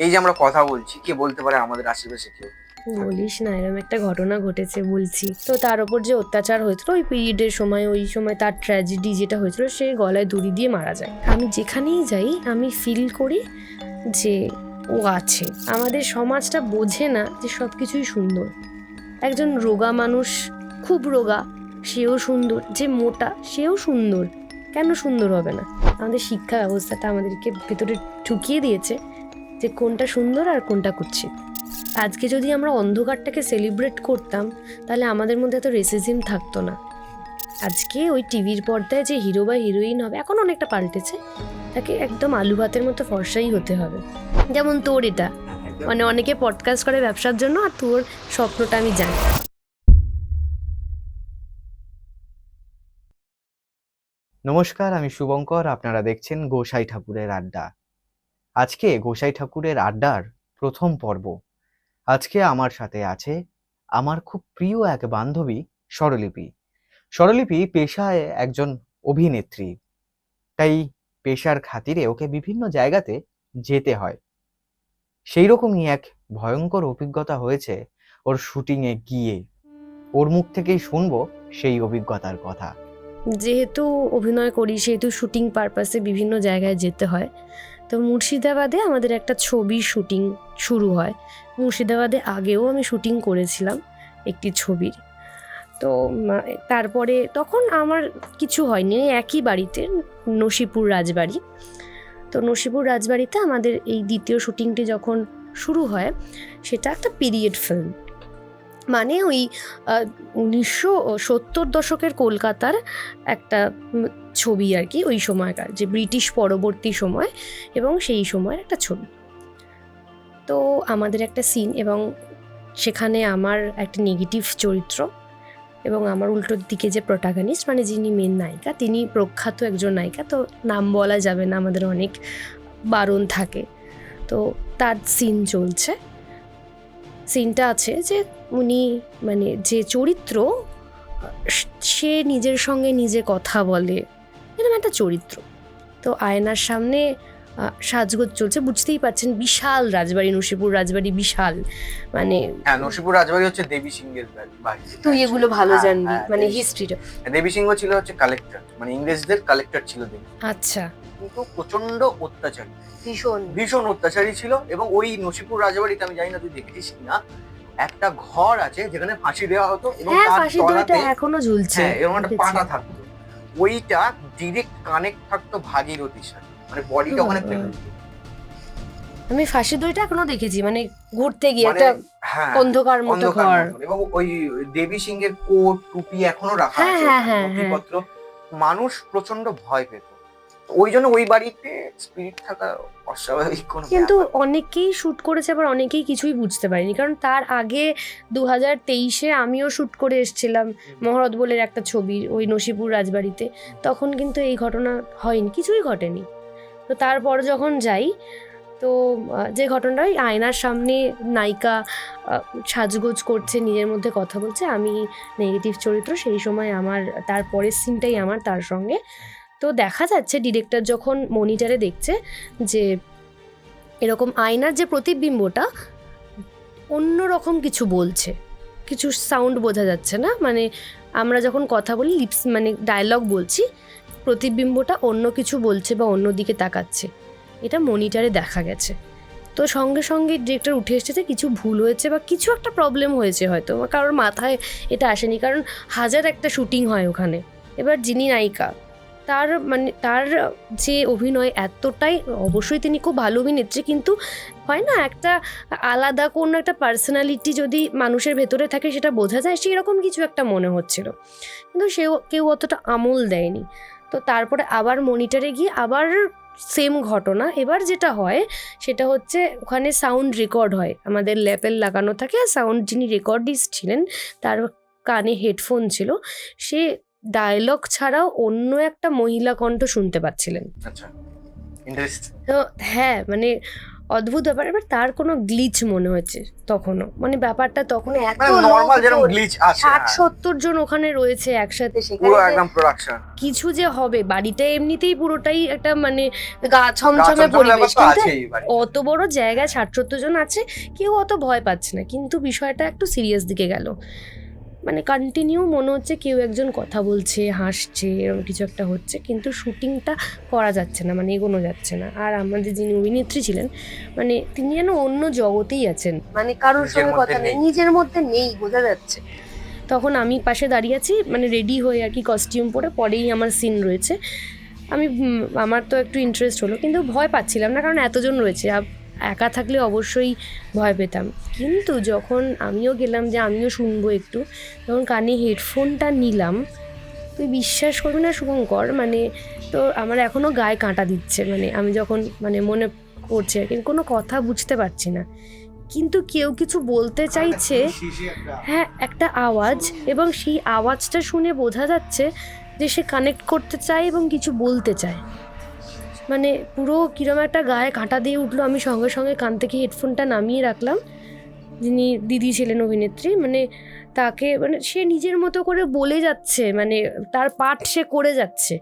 এই যে আমরা কথা বলছি, কে বলতে পারে আমাদের আশেপাশে কেউ? বলিস না এরকম একটা ঘটনা ঘটেছে বলছি। তো তার ওপর যে অত্যাচার হয়েছিল, ওই পিরিয়ডের সময়, ওই সময় তার ট্র্যাজেডি যেটা হয়েছিল, সে গলায় দড়ি দিয়ে মারা যায়। আমি যেখানেই যাই, আমি ফিল করি যে ও আছে। আমাদের সমাজটা বোঝে না যে সব কিছুই সুন্দর। একজন রোগা মানুষ খুব রোগা, সেও সুন্দর। যে মোটা, সেও সুন্দর। কেন সুন্দর হবে না? আমাদের শিক্ষা ব্যবস্থাটা আমাদেরকে ভেতরে ঢুকিয়ে দিয়েছে। যে কোনটা সুন্দর আর কোনটা কুৎসিত। আজকে যদি আমরা অন্ধকারটাকে সেলিব্রেট করতাম, তাহলে আমাদের মধ্যে এত রেসিজম থাকতো না। আজকে ওই টিভির পর্দায় যে হিরো বা হিরোইন হবে, এখন অনেকটা পাল্টেছে। তাকে একদম আলু ভাতের মতো ফর্সাই হতে হবে। যেমন তোর এটা। মানে অনেকে পডকাস্ট করে ব্যবসার জন্য, আর তোর স্বপ্নটা আমি জানি। নমস্কার, আমি শুভঙ্কর। আপনারা দেখছেন গোসাই ঠাকুরের আড্ডা। আজকে গোসাই ঠাকুরের আড্ডার প্রথম পর্ব। আজকে আমার সাথে আছে আমার খুব প্রিয় এক বান্ধবী স্বরলিপি। স্বরলিপি পেশায় একজন অভিনেত্রী। তাই পেশার খাতিরে ওকে বিভিন্ন জায়গাতে যেতে হয়। সেই রকমই এক ভয়ঙ্কর অভিজ্ঞতা হয়েছে ওর শুটিংয়ে গিয়ে। ওর মুখ থেকেই শুনব সেই অভিজ্ঞতার কথা। যেহেতু অভিনয় করি, সেহেতু শুটিং পারপাসে বিভিন্ন জায়গায় যেতে হয়। তো মুর্শিদাবাদে আমাদের একটা ছবির শুটিং শুরু হয়। মুর্শিদাবাদে আগেও আমি শুটিং করেছিলাম একটি ছবির। তো তারপরে তখন আমার কিছু হয়নি একই বাড়িতে, নসিপুর রাজবাড়ি। তো নসিপুর রাজবাড়িতে আমাদের এই দ্বিতীয় শুটিংটি যখন শুরু হয়, সেটা একটা পিরিয়ড ফিল্ম। মানে ওই উনিশশো সত্তর দশকের কলকাতার একটা ছবি আর কি ওই সময়কার, যে ব্রিটিশ পরবর্তী সময় এবং সেই সময়ের একটা ছবি। তো আমাদের একটা সিন এবং সেখানে আমার একটা নেগেটিভ চরিত্র এবং আমার উল্টোর দিকে যে প্রোটাগনিস্ট মানে যিনি মেন নায়িকা, তিনি প্রখ্যাত একজন নায়িকা, তো নাম বলা যাবে না, আমাদের অনেক বারণ থাকে। তো তার সিন চলছে। সিনটা আছে যে উনি মানে যে চরিত্র, সে নিজের সঙ্গে নিজে কথা বলে। এরকম একটা চরিত্র। তো আয়নার সামনে সাজগোজ চলছে। বুঝতেই পারছেন বিশাল রাজবাড়ি নসিপুর রাজবাড়ি বিশাল। মানে হ্যাঁ নসিপুর রাজবাড়ি হচ্ছে দেবী সিংহের বাড়ি তুই এগুলো ভালো হ্যাঁ, জানবি হ্যাঁ, মানে হিস্ট্রিটা দেবী সিংহ ছিল হচ্ছে কালেক্টর মানে ইংরেজদের কালেক্টর ছিল দেবী আচ্ছা। কিন্তু প্রচণ্ড অত্যাচারী। ভীষণ। ভীষণ অত্যাচারী ছিল এবং ওই নসিপুর রাজবাড়িতে আমি জানি না তুই দেখেছিস কিনা একটা ঘর আছে যেখানে ফাঁসি দেওয়া হতো এবং তার তলাতে এখনও ঝুলছে। এরকম একটা। পাটা থাকতো। ওইটা ডিরেক্ট কানেক্ট থাকতো ভাগীরথীর সাথে। মানে বডিটা ওখানে। আমি ফাঁসি দড়িটা এখনও দেখেছি মানে ঘুরতে গিয়ে মানে একটা হ্যাঁ অন্ধকার মতো ঘর। এবং ওই দেবী সিংহের কোট টুপি এখনও রাখা হ্যাঁ, আছে হ্যাঁ। নথিপত্র। মানুষ প্রচণ্ড ভয় পেত। ওই জন্য ওই বাড়িতে স্পিরিট থাকা অস্বাভাবিক কোনো কিন্তু অনেকেই শুট করেছে আবার অনেকেই কিছুই বুঝতে পারেনি। কারণ তার আগে দু হাজার তেইশে আমিও শ্যুট করে এসেছিলাম মহরত বলের একটা ছবি ওই নসিপুর রাজবাড়িতে। তখন কিন্তু এই ঘটনা হয়নি কিছুই ঘটেনি। তো তারপর যখন যাই, তো যে ঘটনাটা ওই আয়নার সামনে নায়িকা সাজগোজ করছে, নিজের মধ্যে কথা বলছে, আমি নেগেটিভ চরিত্র, সেই সময় আমার, তার পরের সিনটাই আমার তার সঙ্গে। তো দেখা যাচ্ছে ডিরেক্টর যখন মনিটারে দেখছে যে, এরকম আয়নার যে প্রতিবিম্বটা অন্য রকম কিছু বলছে। কিছু সাউন্ড বোঝা যাচ্ছে না মানে আমরা যখন কথা বলি লিপস মানে ডায়লগ বলছি প্রতিবিম্বটা অন্য কিছু বলছে বা অন্য দিকে তাকাচ্ছে। এটা মনিটারে দেখা গেছে। তো সঙ্গে সঙ্গে ডিরেক্টর উঠে এসেছে কিছু ভুল হয়েছে বা কিছু একটা প্রবলেম হয়েছে হয়তো কারোর মাথায় এটা আসেনি। কারণ হাজার একটা শুটিং হয় ওখানে। এবার যিনি নায়িকা, তার মানে তার যে অভিনয় এতটাই, অবশ্যই তিনি খুব ভালো অভিনেত্রী, কিন্তু হয় না একটা আলাদা কোনো একটা পার্সোনালিটি যদি মানুষের ভেতরে থাকে সেটা বোঝা যায়, সেরকম কিছু একটা মনে হচ্ছিল। কিন্তু সেও কেউ অতটা আমল দেয়নি। তো তারপরে আবার মনিটরে গিয়ে আবার সেম ঘটনা। এবার যেটা হয় সেটা হচ্ছে ওখানে সাউন্ড রেকর্ড হয়। আমাদের ল্যাপেল লাগানো থাকে আর সাউন্ড যিনি রেকর্ডিস্ট ছিলেন তার কানে হেডফোন ছিল। সে ডায়লগ ছাড়াও অন্য একটা মহিলা কণ্ঠ শুনতে পাচ্ছিলেন। আচ্ছা তো হ্যাঁ মানে অদ্ভুত ব্যাপার। এবার তার কোনো গ্লিচ মনে হচ্ছে তখনও। মানে ব্যাপারটা তখন এত মানে লোক নর্মাল যেরকম তো- গ্লিচ আছে ষাট হ্যাঁ। সত্তর জন ওখানে রয়েছে একসাথে কিছু যে হবে বাড়িটা এমনিতেই পুরোটাই একটা মানে গা ছমছমে পরিবেশ। কিন্তু অত বড় জায়গায় ষাট সত্তর জন আছে কেউ অত ভয় পাচ্ছে না। কিন্তু বিষয়টা একটু সিরিয়াস দিকে গেল। মানে কন্টিনিউ মনে হচ্ছে কেউ একজন কথা বলছে হাসছে এরকম কিছু একটা হচ্ছে কিন্তু শুটিংটা করা যাচ্ছে না মানে এগোনো যাচ্ছে না। আর আমাদের যিনি অভিনেত্রী ছিলেন মানে তিনি যেন অন্য জগতেই আছেন। মানে কারোর সঙ্গে কথা নেই। নিজের মধ্যে নেই বোঝা যাচ্ছে। তখন আমি পাশে দাঁড়িয়ে আছি মানে রেডি হয়ে আর কি কস্টিউম পরে পরেই আমার সিন রয়েছে। আমি আমার তো একটু ইন্টারেস্ট হলো কিন্তু ভয় পাচ্ছিলাম না কারণ এতজন রয়েছে। একা থাকলে অবশ্যই ভয় পেতাম। কিন্তু যখন আমিও গেলাম যে আমিও শুনব একটু, তখন কানে হেডফোনটা নিলাম। তুই বিশ্বাস করবি না শুভঙ্কর মানে তো আমার এখনও গায়ে কাঁটা দিচ্ছে মানে আমি যখন মানে মনে করছে কিন্তু কোনো কথা বুঝতে পারছি না। কিন্তু কেউ কিছু বলতে চাইছে হ্যাঁ একটা আওয়াজ এবং সেই আওয়াজটা শুনে বোঝা যাচ্ছে যে সে কানেক্ট করতে চায় এবং কিছু বলতে চায়। মানে পুরো কিরম একটা গায়ে কাঁটা দিয়ে উঠল আমি সঙ্গে সঙ্গে কান থেকে হেডফোনটা নামিয়ে রাখলাম। যিনি দিদি ছিলেন অভিনেত্রী মানে তাকে মানে সে নিজের মতো করে বলে যাচ্ছে মানে তার পাঠ সে করে যাচ্ছে।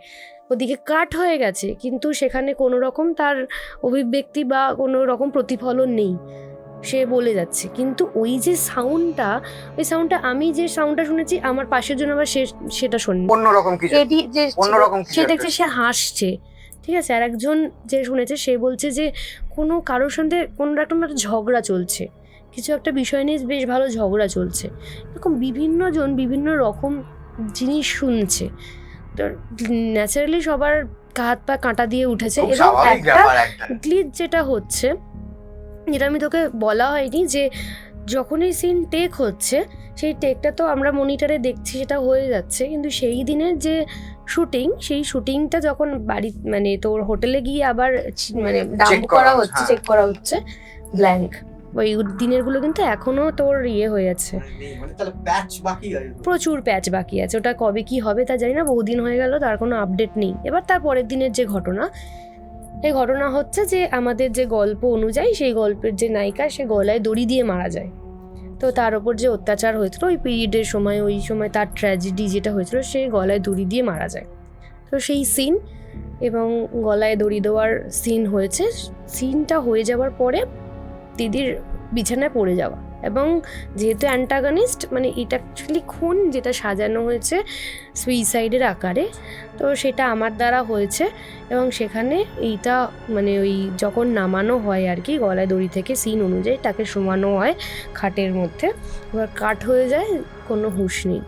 ওদিকে কাট হয়ে গেছে কিন্তু সেখানে কোনো রকম তার অভিব্যক্তি বা কোনো রকম প্রতিফলন নেই। সে বলে যাচ্ছে। কিন্তু ওই যে সাউন্ডটা ওই সাউন্ডটা আমি যে সাউন্ডটা শুনেছি আমার পাশের জন্য আবার সে সেটা শোনেনি। অন্যরকম কিছু অন্যরকম সে দেখছে সে হাসছে। ঠিক আছে? আর একজন যে শুনেছে সে বলছে যে কোনো কারোর সঙ্গে কোনো রকম একটা ঝগড়া চলছে। কিছু একটা বিষয় নিয়ে বেশ ভালো ঝগড়া চলছে। এরকম বিভিন্ন জন বিভিন্ন রকম জিনিস শুনছে। তো ন্যাচারালি সবার হাত পা কাঁটা দিয়ে উঠেছে এবং একটা গ্লিচ যেটা হচ্ছে যেটা আমি তোকে বলা হয়নি যে যখনই সিন টেক হচ্ছে সেই টেকটা তো আমরা মনিটরে দেখছি সেটা হয়ে যাচ্ছে। কিন্তু সেই দিনের যে শুটিং সেই শুটিংটা যখন বাড়ি মানে তোর হোটেলে গিয়ে আবার মানে ডাম্প করা হচ্ছে, হচ্ছে হ্যাঁ। চেক করা হচ্ছে ব্ল্যাঙ্ক ওই দিনেরগুলো কিন্তু এখনও তোর ইয়ে হয়ে আছে। মানে প্যাচ বাকি আছে প্রচুর প্যাচ বাকি আছে ওটা কবে কি হবে তা জানি না বহুদিন হয়ে গেল তার কোনো আপডেট নেই। এবার তার পরের দিনের যে ঘটনা এই ঘটনা হচ্ছে যে আমাদের যে গল্প অনুযায়ী সেই গল্পের যে নায়িকা সে গলায় দড়ি দিয়ে মারা যায়। তো তার ওপর যে অত্যাচার হয়েছিল ওই পিরিয়ডের সময়, ওই সময় তার ট্র্যাজেডি যেটা হয়েছিল সে গলায় দড়ি দিয়ে মারা যায়। তো সেই সিন এবং গলায় দড়ি দেওয়ার সিন হয়েছে। সিনটা হয়ে যাওয়ার পরে দিদির বিছানায় পড়ে যাওয়া। এবং যেহেতু অ্যান্টাগনিস্ট মানে এটা অ্যাকচুয়ালি খুন যেটা সাজানো হয়েছে সুইসাইডের আকারে তো সেটা আমার দ্বারা হয়েছে এবং সেখানে এইটা মানে ওই যখন নামানো হয় আর কি গলায় দড়ি থেকে সিন অনুযায়ী তাকে শোমানো হয় খাটের মধ্যে এবার কাট হয়ে যায় কোনো হুঁশ নেই।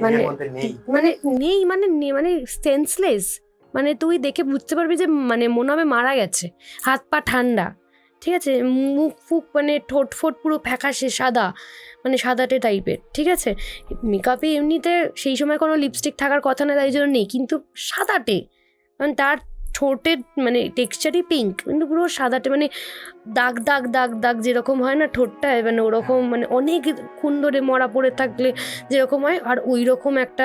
মানে নেই মানে নেই। মানে নেই মানে সেন্সলেস মানে তুই দেখে বুঝতে পারবি যে মানে মনে হবে মারা গেছে হাত পা ঠান্ডা। ঠিক আছে? মুখ ফুক মানে ঠোঁট ফোট পুরো ফ্যাকাশে, সাদা। মানে সাদাটে টাইপের ঠিক আছে? মেকআপে এমনিতে সেই সময় কোনো লিপস্টিক থাকার কথা না, তাই জন্য নেই। কিন্তু সাদাটে মানে তার ঠোঁটের মানে টেক্সচারই পিঙ্ক কিন্তু পুরো সাদাটে। মানে দাগ দাগ দাগ দাগ যেরকম হয় না ঠোঁটটায় মানে ওরকম মানে অনেক খুন ধরে মরা পড়ে থাকলে যেরকম হয়। আর ওই রকম একটা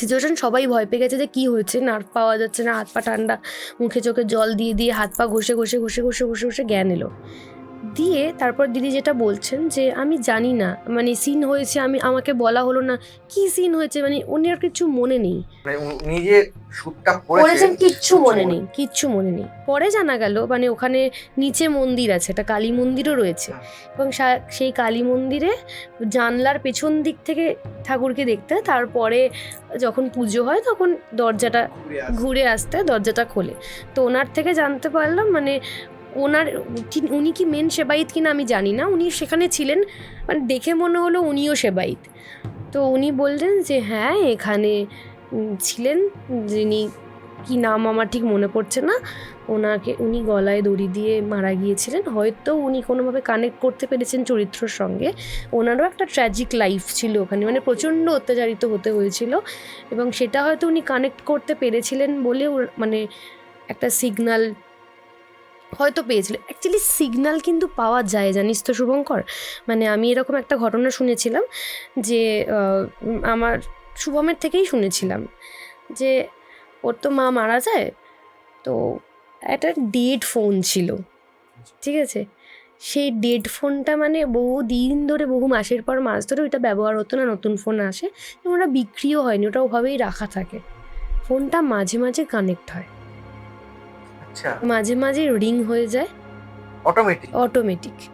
সিচুয়েশন সবাই ভয় পেয়ে গেছে যে কী হয়েছে? নার্ভ পাওয়া যাচ্ছে না, হাত পা ঠান্ডা, মুখে চোখে জল দিয়ে দিয়ে হাত পা ঘষে ঘষে ঘষে ঘষে ঘষে ঘষে জ্ঞান এলো। দিয়ে তারপর দিদি যেটা বলছেন যে আমি জানি না। মানে সিন হয়েছে আমি আমাকে বলা হলো না। কি সিন হয়েছে? মানে উনি আর কিছু মনে নেই। মানে উনি যে করেছেন কিচ্ছু মনে মনে নেই কিচ্ছু মনে নেই। পরে জানা গেল মানে ওখানে নিচে মন্দির আছে একটা কালী মন্দিরও রয়েছে। এবং সেই কালী মন্দিরে জানলার পেছন দিক থেকে ঠাকুরকে দেখতে তারপরে যখন পুজো হয় তখন দরজাটা ঘুরে আসতে দরজাটা খোলে। তো ওনার থেকে জানতে পারলাম মানে ওনার উনি কি মেন সেবাইত কিনা আমি জানি না। উনি সেখানে ছিলেন মানে দেখে মনে হলো উনিও সেবাইত তো উনি বললেন যে হ্যাঁ এখানে ছিলেন যিনি, কি নাম আমার ঠিক মনে পড়ছে না। ওনাকে, উনি গলায় দড়ি দিয়ে মারা গিয়েছিলেন। হয়তো উনি কোনোভাবে কানেক্ট করতে পেরেছেন চরিত্রর সঙ্গে। ওনারও একটা ট্র্যাজিক লাইফ ছিল ওখানে মানে প্রচণ্ড অত্যাচারিত হতে হয়েছিল। এবং সেটা হয়তো উনি কানেক্ট করতে পেরেছিলেন বলে মানে একটা সিগনাল হয়তো পেয়েছিল। অ্যাকচুয়ালি সিগনাল কিন্তু পাওয়া যায়, জানিস তো শুভঙ্কর? মানে আমি এরকম একটা ঘটনা শুনেছিলাম যে আমার শুভমের থেকেই শুনেছিলাম যে, ওর তো মা মারা যায়, তো একটা ডেড ফোন ছিল। ঠিক আছে? সেই ডেড ফোনটা মানে বহু দিন ধরে, বহু মাসের পর মাস ধরে ওইটা ব্যবহার হতো না, নতুন ফোন আসে। ওটা বিক্রিও হয়নি, ওটা ওভাবেই রাখা থাকে। ফোনটা মাঝে মাঝে কানেক্ট হয়। আচ্ছা। মাঝে মাঝে রিং হয়ে যায়। অটোমেটিক অটোমেটিক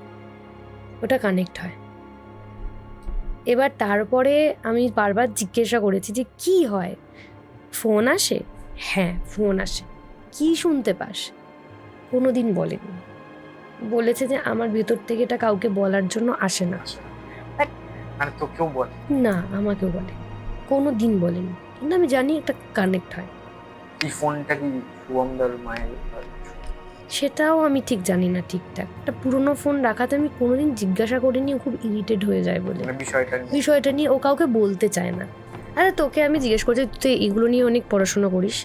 ওটা কানেক্ট হয়। এবার তারপরে আমি বারবার জিজ্ঞাসা করেছি যে কি হয়? ফোন আসে? হ্যাঁ ফোন আসে। কি শুনতে পাস? কোনো দিন বলেনি। বলেছে যে আমার ভেতর থেকে এটা কাউকে বলার জন্য আসে না। মানে তো বলে। না আমাকেও বলে। কোনো দিন বলেনি। কিন্তু আমি জানি একটা কানেক্ট হয়। এই ফোনটা কি শুভমদার মায়ের সেটাও আমি ঠিক জানি না ঠিকঠাক। একটা পুরনো ফোন রাখাতে আমি কোনোদিন জিজ্ঞাসা করিনি খুব ইরিটেড হয়ে যায় বলে। মানে বিষয়টা নিয়ে? বিষয়টা নিয়ে ও কাউকে বলতে চায় না। আরে তোকে আমি জিজ্ঞেস করছি তুই এগুলো নিয়ে অনেক পড়াশোনা করিস?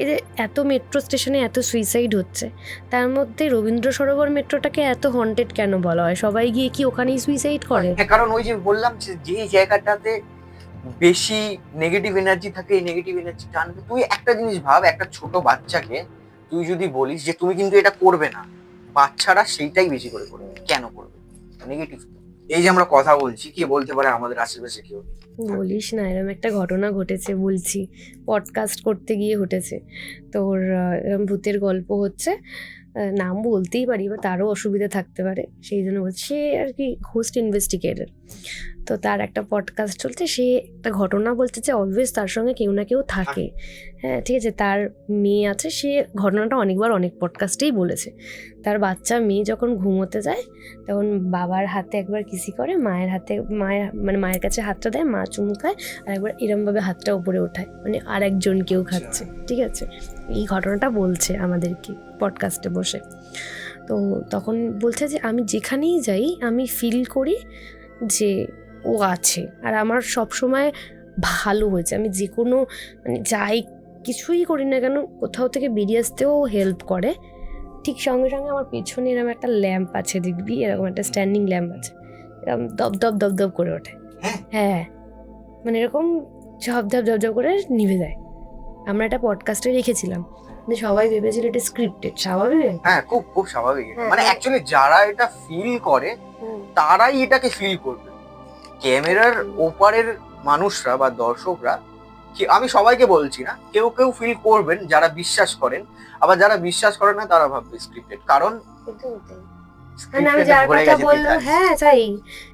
এই যে এত মেট্রো স্টেশনে এত সুইসাইড হচ্ছে তার মধ্যে রবীন্দ্র সরোবর মেট্রোটাকে এত হন্টেড কেন বলা হয়? সবাই গিয়ে কি ওখানেই সুইসাইড করে? হ্যাঁ কারণ ওই যে বললাম যে যে জায়গাটাতে বেশি নেগেটিভ এনার্জি থাকে, এই নেগেটিভ এনার্জি টানবে তুই একটা জিনিস ভাব, একটা ছোট বাচ্চাকে তুই যদি বলিস যে তুমি কিন্তু এটা করবে না, বাচ্চারা সেইটাই বেশি করে করবে। কেন করবে? নেগেটিভ এই যে আমরা কথা বলছি, কে বলতে পারে আমাদের আশেপাশে কেউ বলিস না এরকম একটা ঘটনা ঘটেছে বলছি পডকাস্ট করতে গিয়ে ঘটেছে। তোর এরকম ভূতের গল্প হচ্ছে নাম বলতেই পারি, বা তারও অসুবিধা থাকতে পারে, সেই জন্য বলছি আর কি হোস্ট ইনভেস্টিগেটর তো তার একটা পডকাস্ট চলছে সে একটা ঘটনা বলছে যে অলওয়েজ তার সঙ্গে কেউ না কেউ থাকে। হ্যাঁ ঠিক আছে তার মেয়ে আছে সে ঘটনাটা অনেকবার অনেক পডকাস্টেই বলেছে। তার বাচ্চা মেয়ে যখন ঘুমোতে যায় তখন বাবার হাতে একবার কিসি করে মায়ের হাতে মায়ের মানে মায়ের কাছে হাতটা দেয় মা চুমকায় আর একবার এরমভাবে হাতটা উপরে ওঠায় মানে আর একজন কেউ খাচ্ছে ঠিক আছে? এই ঘটনাটা বলছে আমাদেরকে পডকাস্টে বসে। তো তখন বলছে যে আমি যেখানেই যাই আমি ফিল করি যে ও আছে। আর আমার সব সময় ভালো হয়েছে। আমি যে কোনো মানে যাই কিছুই করি না কেন কোথাও থেকে বেরিয়ে আসতেও হেল্প করে। ঠিক সঙ্গে সঙ্গে আমার পেছনে এরকম একটা ল্যাম্প আছে দেখবি এরকম একটা স্ট্যান্ডিং ল্যাম্প আছে। এরকম দপ দপ দপ দপ করে ওঠে। হ্যাঁ? হ্যাঁ। মানে এরকম ঝপ ঝপ ঝপ ঝপ করে নিভে যায়। আমরা একটা পডকাস্টে রেখেছিলাম। সবাই ভেবেছিল এটা স্ক্রিপ্টেড স্বাভাবিক? হ্যাঁ খুব খুব স্বাভাবিক। হ্যাঁ, মানে। অ্যাকচুয়ালি যারা এটা ফিল করে তারাই এটাকে ফিল করবে। ক্যামেরার ওপারের মানুষরা বা দর্শকরা আমি সবাইকে বলছি না কেউ কেউ ফিল করবেন যারা বিশ্বাস করেন আবার যারা বিশ্বাস করেন না তারা ভাববে স্ক্রিপ্টেড কারণ মানে আমি যার কথা বললাম হ্যাঁ তাই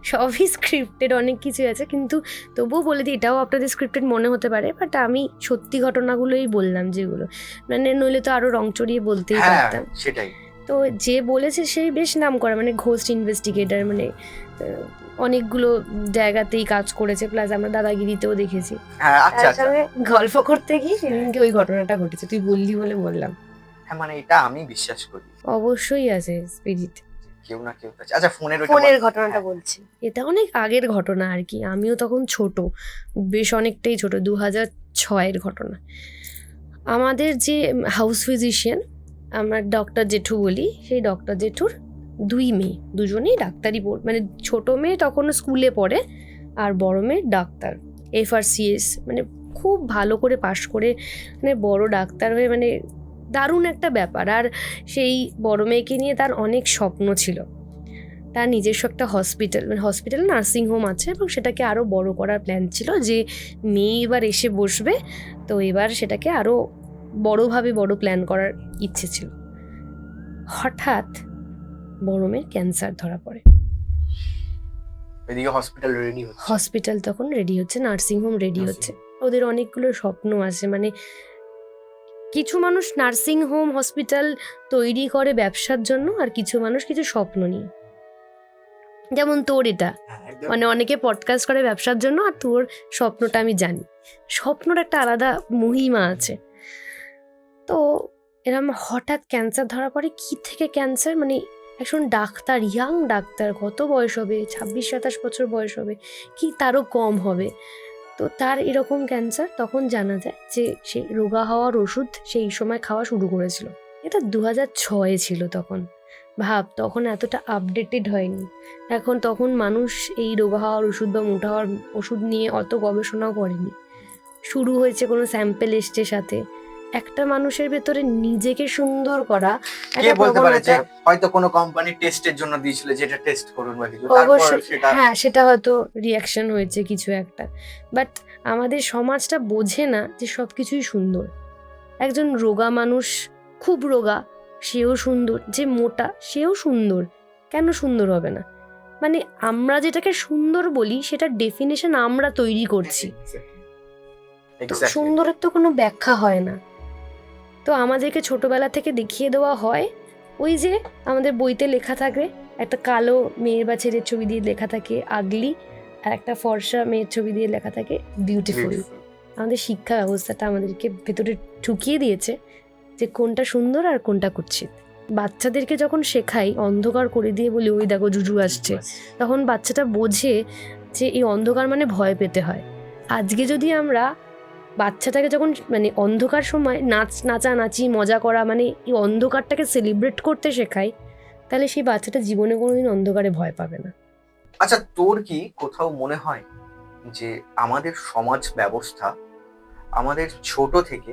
সবই স্ক্রিপ্টেড অনেক কিছু আছে কিন্তু তবুও বলে দিই এটাও আপনাদের স্ক্রিপ্টেড মনে হতে পারে বাট আমি সত্যি ঘটনাগুলোই বললাম যেগুলো মানে নইলে তো আরও রং চড়িয়ে বলতেই হ্যাঁ পারতাম। সেটাই। তো যে বলেছে সেই বেশ নাম করা মানে ঘোস্ট ইনভেস্টিগেটর মানে অনেকগুলো জায়গাতেই কাজ করেছে প্লাস আমরা দাদাগিরিতেও দেখেছি। হ্যাঁ আচ্ছা তার আচ্ছা। সঙ্গে গল্প করতে গিয়ে সেদিনকে ওই ঘটনাটা ঘটেছে তুই বললি বলে বললাম। হ্যাঁ মানে এটা আমি বিশ্বাস করি। অবশ্যই আছে স্পিরিট। কেউ না কেউ আচ্ছা ফোনের ফোনের ঘটনাটা বলছি। এটা অনেক আগের ঘটনা আর কি আমিও তখন ছোট বেশ অনেকটাই ছোট দু হাজার ছয়ের ঘটনা। আমাদের যে হাউস ফিজিশিয়ান আমার ডক্টর জেঠু বলি, সেই ডক্টর জেঠুর দুই মেয়ে, দুজনেই ডাক্তারি পড় মানে ছোট মেয়ে তখন স্কুলে পড়ে আর বড় মেয়ে ডাক্তার। এফ আর এফআরসিএস মানে খুব ভালো করে পাশ করে মানে বড় ডাক্তার হয়ে মানে দারুণ একটা ব্যাপার। আর সেই বড় মেয়েকে নিয়ে তার অনেক স্বপ্ন ছিল। তার নিজস্ব একটা হসপিটাল মানে হসপিটাল নার্সিং হোম আছে এবং সেটাকে আরও বড় করার প্ল্যান ছিল যে মেয়ে এবার এসে বসবে, তো এবার সেটাকে আরও বড়োভাবে বড় প্ল্যান করার ইচ্ছে ছিল। হঠাৎ বড় মেয়ের ক্যান্সার ধরা পড়ে। হসপিটাল রেডি হসপিটাল তখন রেডি হচ্ছে নার্সিং হোম রেডি হচ্ছে। ওদের অনেকগুলো স্বপ্ন আছে মানে কিছু মানুষ নার্সিং হোম হসপিটাল তৈরি করে ব্যবসার জন্য আর কিছু মানুষ কিছু স্বপ্ন নিয়ে। যেমন তোর এটা হ্যাঁ, মানে অনেকে পডকাস্ট করে ব্যবসার জন্য আর তোর স্বপ্নটা আমি জানি। স্বপ্নর একটা আলাদা মহিমা আছে। তো এরম হঠাৎ ক্যান্সার ধরা পড়ে কি থেকে ক্যান্সার মানে একজন ডাক্তার ইয়াং ডাক্তার, কত বয়স হবে? ছাব্বিশ, সাতাশ বছর বয়স হবে। কি তারও কম হবে? তো তার এরকম ক্যান্সার তখন জানা যায় যে সে রোগা হওয়ার ওষুধ সেই সময় খাওয়া শুরু করেছিল। এটা দু হাজার ছয়ে ছিল তখন। ভাব, তখন এতটা আপডেটেড হয়নি। এখন তখন মানুষ এই রোগা হওয়ার ওষুধ বা মোটা হওয়ার ওষুধ নিয়ে অত গবেষণাও করেনি। শুরু হয়েছে কোনো স্যাম্পেল এসছে সাথে। একটা মানুষের ভেতরে নিজেকে সুন্দর করা কে বলতে পারে যে হয়তো কোনো কোম্পানি টেস্টের জন্য দিয়েছিল যেটা টেস্ট করুন বা কিছু অবশ্যই সেটা হ্যাঁ সেটা হয়তো রিয়াকশন হয়েছে কিছু একটা। বাট আমাদের সমাজটা বোঝে না যে সব কিছুই সুন্দর। একজন রোগা মানুষ খুব রোগা সেও সুন্দর যে মোটা সেও সুন্দর। কেন সুন্দর হবে না? মানে আমরা যেটাকে সুন্দর বলি সেটা ডেফিনেশন আমরা তৈরি করছি। তো সুন্দরের তো কোনো ব্যাখ্যা হয় না। তো আমাদেরকে ছোটবেলা থেকে দেখিয়ে দেওয়া হয়। ওই যে আমাদের বইতে লেখা থাকে একটা কালো মেয়ের বা ছেলের ছবি দিয়ে লেখা থাকে আগলি আর একটা ফর্সা মেয়ের ছবি দিয়ে লেখা থাকে বিউটিফুল আমাদের শিক্ষা ব্যবস্থাটা আমাদেরকে ভেতরে ঠুকিয়ে দিয়েছে যে কোনটা সুন্দর আর কোনটা কুৎসিত। বাচ্চাদেরকে যখন শেখাই অন্ধকার করে দিয়ে বলি ওই দেখো জুজু আসছে। তখন বাচ্চাটা বোঝে যে এই অন্ধকার মানে ভয় পেতে হয়। আজকে যদি আমরা বাচ্চাটাকে যখন মানে অন্ধকার সময় নাচ নাচানাচি মজা করা মানে এই অন্ধকারটাকে সেলিব্রেট করতে শেখাই তাহলে সেই বাচ্চাটা জীবনে কোনোদিন অন্ধকারে ভয় পাবে না। আচ্ছা তোর কি কোথাও মনে হয় যে আমাদের সমাজ ব্যবস্থা আমাদের ছোট থেকে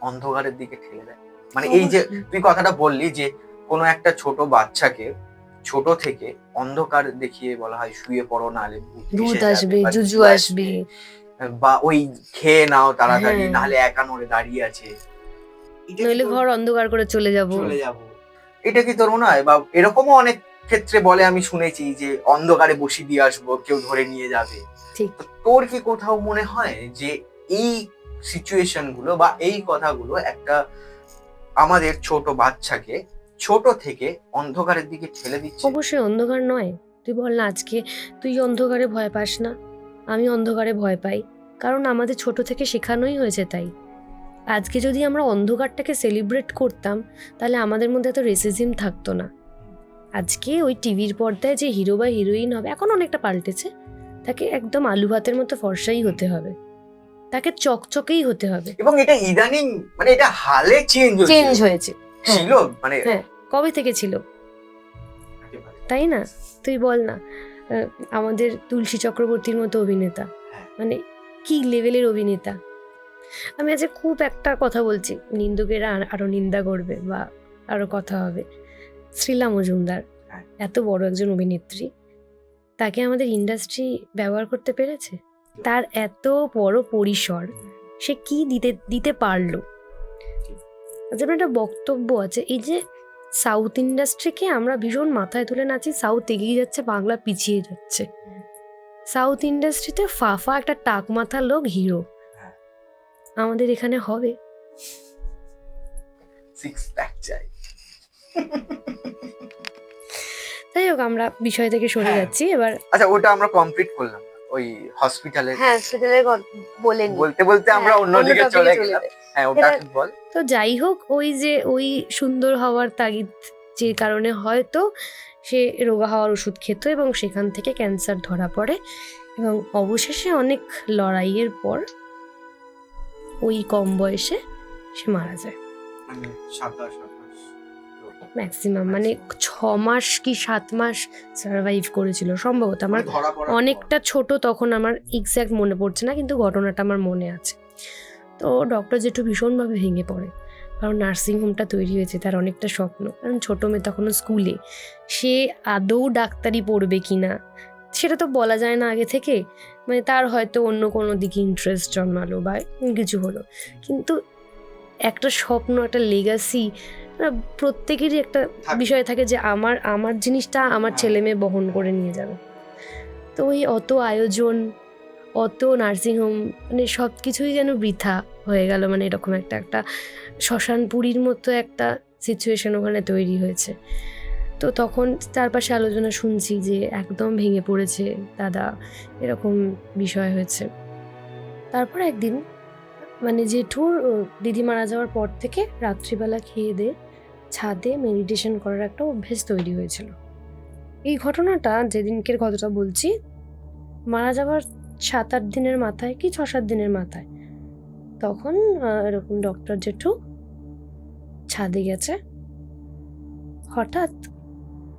অন্ধকারের দিকে ঠেলে দেয়? মানে এই যে তুই কথাটা বললি যে কোনো একটা ছোট বাচ্চাকে ছোট থেকে অন্ধকার দেখিয়ে বলা হয় শুয়ে পড়ো ভূত যাবে আসবে জুজু আসবে। বা ওই খেয়ে নাও তাড়াতাড়ি হ্যাঁ। নাহলে একা নড়ে দাঁড়িয়ে আছে। নইলে তোর- ঘর অন্ধকার করে চলে যাব। চলে যাব। এটা কি তোর মনে হয়? বা এরকমও অনেক ক্ষেত্রে বলে আমি শুনেছি যে অন্ধকারে বসি দিয়ে আসব কেউ ধরে নিয়ে যাবে। ঠিক। তোর কি কোথাও মনে হয় যে এই সিচুয়েশনগুলো বা এই কথাগুলো একটা আমাদের ছোট বাচ্চাকে ছোট থেকে অন্ধকারের দিকে ঠেলে দিচ্ছে? অবশ্যই অন্ধকার নয়। তুই বল না আজকে তুই অন্ধকারে ভয় পাস না। আমি অন্ধকারে ভয় পাই কারণ আমাদের ছোট থেকে শেখানোই হয়েছে তাই। আজকে যদি আমরা অন্ধকারটাকে সেলিব্রেট করতাম তাহলে আমাদের মধ্যে এত রেসিজম থাকতো না। আজকে ওই টিভির পর্দায় যে হিরো বা হিরোইন হবে এখন অনেকটা পাল্টেছে। তাকে একদম আলু ভাতের মতো ফর্সাই হতে হবে। তাকে চকচকেই হতে হবে। এবং এটা ইদানিং মানে এটা হালে চেঞ্জ চেঞ্জ হয়েছে। হ্যাঁ। ছিল মানে হ্যাঁ। কবে থেকে ছিল? তাই না? তুই বল না। আমাদের তুলসী চক্রবর্তীর মতো অভিনেতা। হ্যাঁ। মানে কি লেভেলের অভিনেতা? আমি আজকে খুব একটা কথা বলছি। নিন্দুকেরা আর- আরও নিন্দা করবে বা আরও কথা হবে। শ্রীলা মজুমদার হ্যাঁ। এত বড় একজন অভিনেত্রী তাকে আমাদের ইন্ডাস্ট্রি ব্যবহার করতে পেরেছে? তার এত বড় পরিসর সে কি দিতে দিতে পারল? যেমন একটা বক্তব্য আছে এই যে সাউথ ইন্ডাস্ট্রিকে আমরা ভীষণ মাথায় তুলে নাচি সাউথ এগিয়ে যাচ্ছে বাংলা পিছিয়ে যাচ্ছে সাউথ ইন্ডাস্ট্রিতে ফাফা একটা টাক মাথার লোক হিরো। আমাদের এখানে হবে যাই হোক আমরা বিষয় থেকে সরে হ্যাঁ। যাচ্ছি এবার আচ্ছা ওটা আমরা কমপ্লিট করলাম। ওই হসপিটালে হ্যাঁ হসপিটালের বলে বলতে বলতে আমরা হ্যাঁ, অন্যদিকে চলে গেলাম। হ্যাঁ ওটা বল। তো যাই হোক ওই যে ওই সুন্দর হওয়ার তাগিদ যে কারণে হয়তো সে রোগা হওয়ার ওষুধ খেত এবং সেখান থেকে ক্যান্সার ধরা পড়ে এবং অবশেষে অনেক লড়াইয়ের পর ওই কম বয়সে সে মারা যায়। ম্যাক্সিমাম মানে ছ মাস কি সাত মাস সার্ভাইভ করেছিল। সম্ভবত আমার মানে। অনেকটা ছোট তখন আমার এক্স্যাক্ট মনে পড়ছে না কিন্তু ঘটনাটা আমার মনে আছে। তো ডক্টর জেঠু ভীষণভাবে ভেঙে পড়ে কারণ নার্সিংহোমটা তৈরি হয়েছে তার অনেকটা স্বপ্ন। কারণ ছোটো মেয়ে তখনও স্কুলে সে আদৌ ডাক্তারি পড়বে কি না সেটা তো বলা যায় না আগে থেকে। মানে তার হয়তো অন্য কোনো দিকে ইন্টারেস্ট জন্মালো বা কিছু হলো। কিন্তু একটা স্বপ্ন একটা লেগাসি প্রত্যেকেরই একটা বিষয় থাকে যে আমার আমার জিনিসটা আমার হ্যাঁ। ছেলে মেয়ে বহন করে নিয়ে যাবে। তো ওই অত আয়োজন অত নার্সিংহোম মানে সব কিছুই যেন বৃথা হয়ে গেল মানে এরকম একটা একটা শ্মশানপুরীর মতো একটা সিচুয়েশন ওখানে তৈরি হয়েছে। তো তখন তার পাশে আলোচনা শুনছি যে একদম ভেঙে পড়েছে দাদা এরকম বিষয় হয়েছে। তারপর একদিন মানে জেঠুর দিদি মারা যাওয়ার পর থেকে রাত্রিবেলা খেয়ে দিয়ে ছাদে মেডিটেশন করার একটা অভ্যেস তৈরি হয়েছিল। এই ঘটনাটা যেদিনকের কথাটা বলছি, মারা যাওয়ার সাত আট দিনের মাথায় কি ছ সাত দিনের মাথায়, তখন এরকম ডক্টর জেঠু ছাদে গেছে। হঠাৎ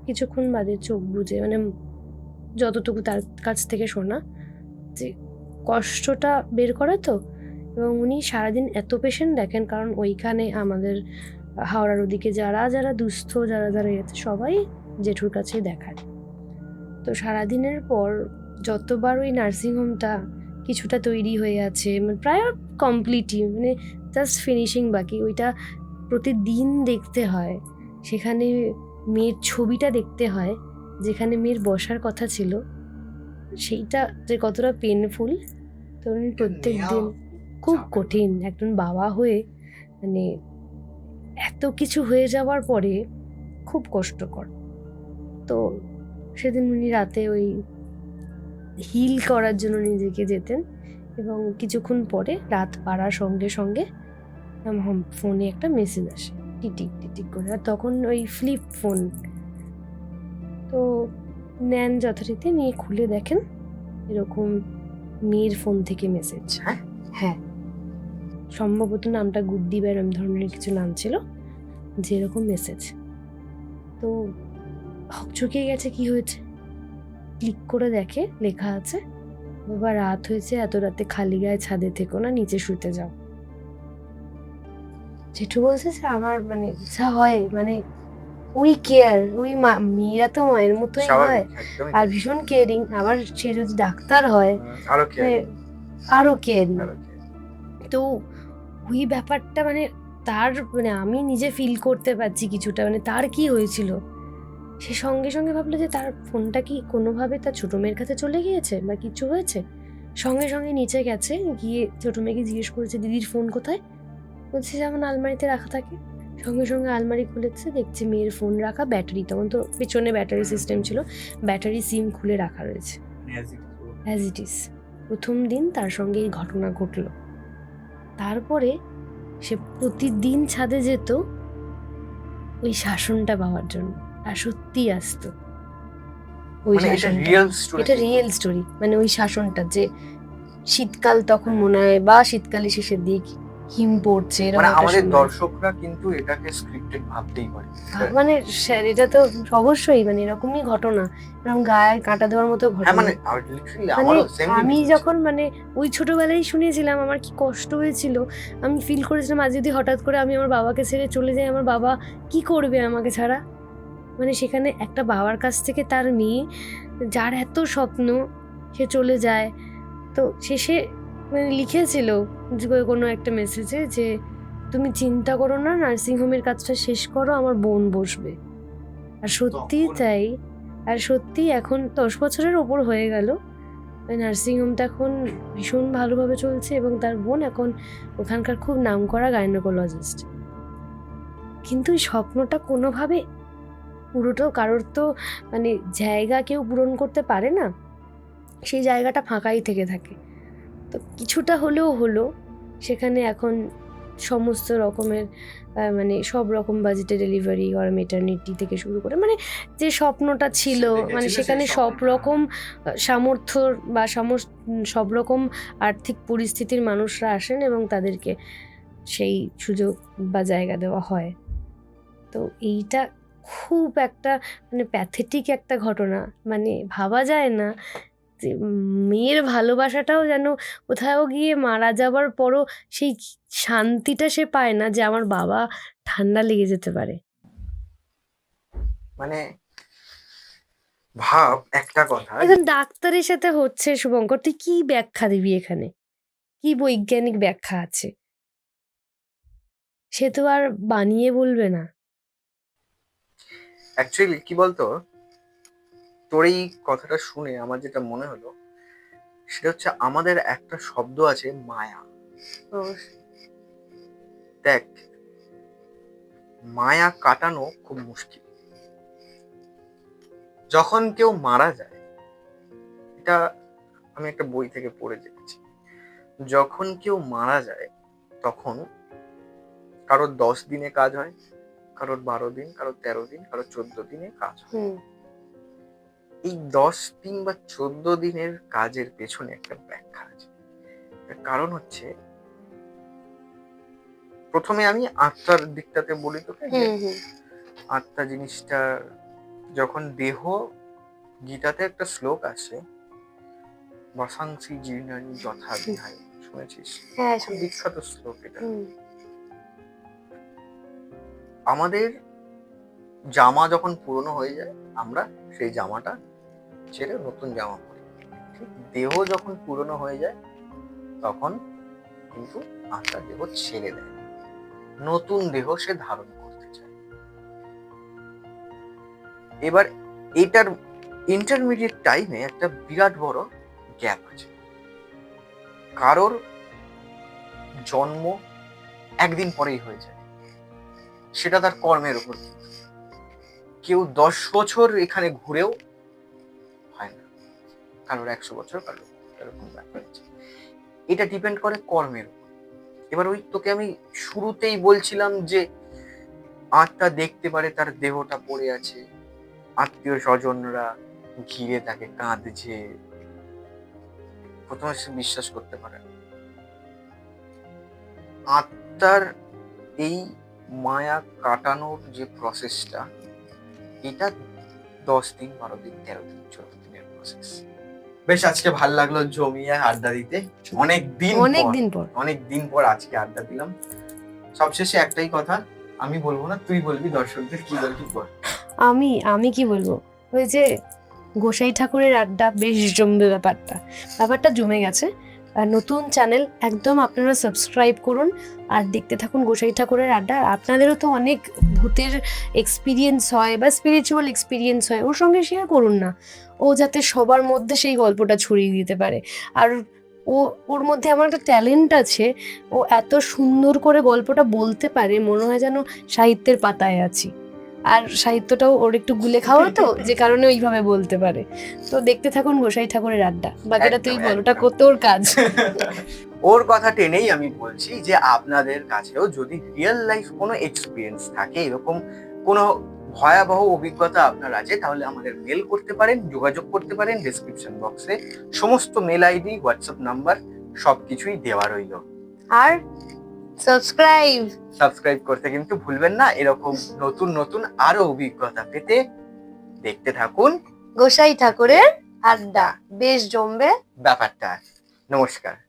কিছুক্ষণ বাদে চোখ বুজে মানে যতটুকু তার কাছ থেকে শোনা, যে কষ্টটা বের করে তো, এবং উনি সারাদিন এত পেশেন্ট দেখেন, কারণ ওইখানে আমাদের হাওড়ার ওদিকে যারা যারা দুস্থ যারা যারা আছে সবাই জেঠুর কাছেই দেখায়। তো সারাদিনের পর যতবার ওই নার্সিংহোমটা কিছুটা তৈরি হয়ে আছে মানে প্রায় কমপ্লিটই মানে জাস্ট ফিনিশিং বাকি ওইটা প্রতিদিন দেখতে হয়। সেখানে মেয়ের ছবিটা দেখতে হয় যেখানে মেয়ের বসার কথা ছিল। সেইটা যে কতটা পেনফুল তো প্রত্যেক দিন খুব কঠিন। একজন বাবা হয়ে মানে এত কিছু হয়ে যাওয়ার পরে খুব কষ্টকর। তো সেদিন উনি রাতে ওই হিল করার জন্য নিজেকে যেতেন এবং কিছুক্ষণ পরে রাত বাড়ার সঙ্গে সঙ্গে ফোনে একটা মেসেজ আসে টিটিক টিটিক করে। আর তখন ওই ফ্লিপ ফোন তো নেন যথারীতি নিয়ে খুলে দেখেন এরকম মেয়ের ফোন থেকে মেসেজ হ্যাঁ? হ্যাঁ সম্ভবত নামটা গুড্ডি বা এরম ধরনের কিছু নাম ছিল যে এরকম মেসেজ তো হকচকিয়ে গেছে কি হয়েছে? ক্লিক করে দেখে লেখা আছে বাবা রাত হয়েছে এত রাতে খালি গায়ে ছাদে থেকো না নিচে শুতে যাও। জেঠু বলছে যে আমার মানে যা হয় মানে ওই কেয়ার ওই মেয়েরা তো মায়ের মতোই হয় আর ভীষণ কেয়ারিং আবার সে যদি ডাক্তার হয় আরও কেয়ারিং তো ওই ব্যাপারটা মানে তার মানে আমি নিজে ফিল করতে পারছি কিছুটা মানে তার কি হয়েছিল? সে সঙ্গে সঙ্গে ভাবলো যে তার ফোনটা কি কোনোভাবে তার ছোটো মেয়ের কাছে চলে গিয়েছে বা কিছু হয়েছে? সঙ্গে সঙ্গে নিচে গেছে গিয়ে ছোটো মেয়েকে জিজ্ঞেস করেছে দিদির ফোন কোথায়? বলছে যেমন আলমারিতে রাখা থাকে। সঙ্গে সঙ্গে আলমারি খুলেছে দেখছে মেয়ের ফোন রাখা ব্যাটারি তখন তো পেছনে ব্যাটারি সিস্টেম ছিল ব্যাটারি সিম খুলে রাখা রয়েছে। অ্যাজ ইট ইজ প্রথম দিন তার সঙ্গে এই ঘটনা ঘটলো। তারপরে সে প্রতিদিন ছাদে যেত ওই শাসনটা পাওয়ার জন্য। আর সত্যি আসতো। ওই মানে এটা রিয়েল স্টোরি মানে ওই শাসনটা যে শীতকাল তখন মনে হয় বা শীতকালে শেষের দিক হিম পড়ছে মানে আমাদের দর্শকরা কিন্তু এটাকে স্ক্রিপ্টেড ভাবতেই পারে। মানে স্যার এটা তো অবশ্যই মানে এরকমই ঘটনা। এরকম গায়ে কাঁটা দেওয়ার মতো হ্যাঁ ঘটনা। মানে মানে আমি যখন মানে ওই ছোটবেলায় শুনেছিলাম আমার কি কষ্ট হয়েছিল। আমি ফিল করেছিলাম আজ যদি হঠাৎ করে আমি আমার বাবাকে ছেড়ে চলে যাই আমার বাবা কি করবে আমাকে ছাড়া? মানে সেখানে একটা বাবার কাছ থেকে তার মেয়ে যার এত স্বপ্ন সে চলে যায়। তো শেষে মানে লিখেছিল যে কোনো একটা মেসেজে যে তুমি চিন্তা করো না নার্সিংহোমের কাজটা শেষ করো আমার বোন বসবে। আর সত্যিই তখন- তাই। আর সত্যি এখন দশ বছরের ওপর হয়ে গেল। নার্সিংহোমটা এখন ভীষণ ভালোভাবে চলছে এবং তার বোন এখন ওখানকার খুব নামকরা গাইনোকোলজিস্ট কিন্তু এই স্বপ্নটা কোনোভাবে পুরোটাও কারোর তো মানে জায়গা কেউ পূরণ করতে পারে না। সেই জায়গাটা ফাঁকাই থেকে থাকে। তো কিছুটা হলেও হলো। সেখানে এখন সমস্ত রকমের মানে সব রকম বাজেটে ডেলিভারি আর মেটার্নিটি থেকে শুরু করে মানে যে স্বপ্নটা ছিল মানে সেখানে সব রকম সামর্থ্য বা সমস্ত সব রকম আর্থিক পরিস্থিতির মানুষরা আসেন এবং তাদেরকে সেই সুযোগ বা জায়গা দেওয়া হয়। তো এইটা খুব একটা মানে প্যাথেটিক একটা ঘটনা। মানে ভাবা যায় না মেয়ের ভালোবাসাটাও যেন কোথাও গিয়ে মারা যাবার পরও সেই শান্তিটা সে পায় না যে আমার বাবা ঠান্ডা লেগে যেতে পারে। মানে ভাব একটা কথা। একজন ডাক্তারের সাথে হচ্ছে শুভঙ্কর তুই কি ব্যাখ্যা দিবি এখানে? কি বৈজ্ঞানিক ব্যাখ্যা আছে? সে তো আর বানিয়ে বলবে না। অ্যাকচুয়ালি কি বলতো? তোর এই কথাটা শুনে আমার যেটা মনে হলো, সেটা হচ্ছে আমাদের একটা শব্দ আছে মায়া। দেখ, মায়া কাটানো খুব মুশকিল। যখন কেউ মারা যায়, এটা আমি একটা বই থেকে পড়ে দেখেছি। যখন কেউ মারা যায়, তখন কারোর দশ দিনে কাজ হয়, কারোর বারো দিন, কারোর তেরো দিন, কারোর চোদ্দ দিনে কাজ হয়। এই দশ দিন বা চোদ্দ দিনের কাজের পেছনে একটা ব্যাখ্যা আছে। কারণ হচ্ছে প্রথমে আমি আত্মার দিকটাতে বলি তোকে আত্মা জিনিসটা যখন দেহ গীতাতে একটা শ্লোক আছে বসাংসি জীর্ণানি যথা বিহায় শুনেছিস? হ্যাঁ বিখ্যাত শ্লোক এটা। আমাদের জামা যখন পুরনো হয়ে যায় আমরা সেই জামাটা ছেড়ে নতুন জামা পরি। ঠিক দেহ যখন পুরনো হয়ে যায়, তখন কিন্তু আত্মা দেহ ছেড়ে দেয়। নতুন দেহ সে ধারণ করতে চায়। এবার এটার ইন্টারমিডিয়েট টাইমে একটা বিরাট বড় গ্যাপ আছে। কারোর জন্ম একদিন পরেই হয়ে যায়। সেটা তার কর্মের উপর। কেউ দশ বছর এখানে ঘুরেও কারোর একশো বছর, কারোর এরকম ব্যাপার আছে এটা ডিপেন্ড করে কর্মের উপর। এবার ওই তোকে আমি শুরুতেই বলছিলাম যে, আত্মা দেখতে পারে তার দেহটা পড়ে আছে, আত্মীয় স্বজনরা ঘিরে তাকে কাঁদছে। প্রথমে সে বিশ্বাস করতে পারে। আত্মার এই মায়া কাটানোর যে প্রসেসটা এটা দশ দিন, বারো দিন, তেরো দিন, চোদ্দ দিনের প্রসেস বেশ আজকে ভালো লাগল জমিয়ে আড্ডা দিতে। অনেক দিন অনেক পর- দিন পর। অনেক দিন পর আজকে আড্ডা দিলাম। সবশেষে একটাই কথা আমি বলব না তুই বলবি দর্শকদের কি বলবি বল। আমি আমি কি বলব? ওই যে গোসাই ঠাকুরের আড্ডা বেশ জমবে ব্যাপারটা। ব্যাপারটা জমে গেছে। আর নতুন চ্যানেল একদম আপনারা সাবস্ক্রাইব করুন আর দেখতে থাকুন গোসাই ঠাকুরের আড্ডা। আপনাদেরও তো অনেক ভূতের এক্সপিরিয়েন্স হয় বা স্পিরিচুয়াল এক্সপিরিয়েন্স হয় ওর সঙ্গে শেয়ার করুন না। ও যাতে সবার মধ্যে সেই গল্পটা ছড়িয়ে দিতে পারে। আর ও, ওর মধ্যে আমার একটা ট্যালেন্ট আছে, ও এত সুন্দর করে গল্পটা বলতে পারে, মনে হয় যেন সাহিত্যের পাতায় আছি। আর সাহিত্যটাও ওর একটু গুলে খাওয়া তো, যে কারণে ওইভাবে বলতে পারে। তো দেখতে থাকুন গোসাই ঠাকুরের আড্ডা। বাকিটা তুই বলোটা বল করতে ওর কাজ? ওর কথা টেনেই আমি বলছি যে, আপনাদের কাছেও যদি রিয়েল লাইফ কোনো এক্সপিরিয়েন্স থাকে, এরকম কোনো ভয়াবহ অভিজ্ঞতা আপনার আছে তাহলে আমাদের মেল করতে পারেন যোগাযোগ করতে পারেন ডেসক্রিপশন বক্সে সমস্ত মেল আইডি হোয়াটসঅ্যাপ নাম্বার সবকিছুই দেওয়া রইল। আর সাবস্ক্রাইব সাবস্ক্রাইব করতে কিন্তু ভুলবেন না এরকম নতুন নতুন আরও অভিজ্ঞতা পেতে দেখতে থাকুন। গোসাই ঠাকুরের আড্ডা বেশ জমবে। ব্যাপারটা। নমস্কার।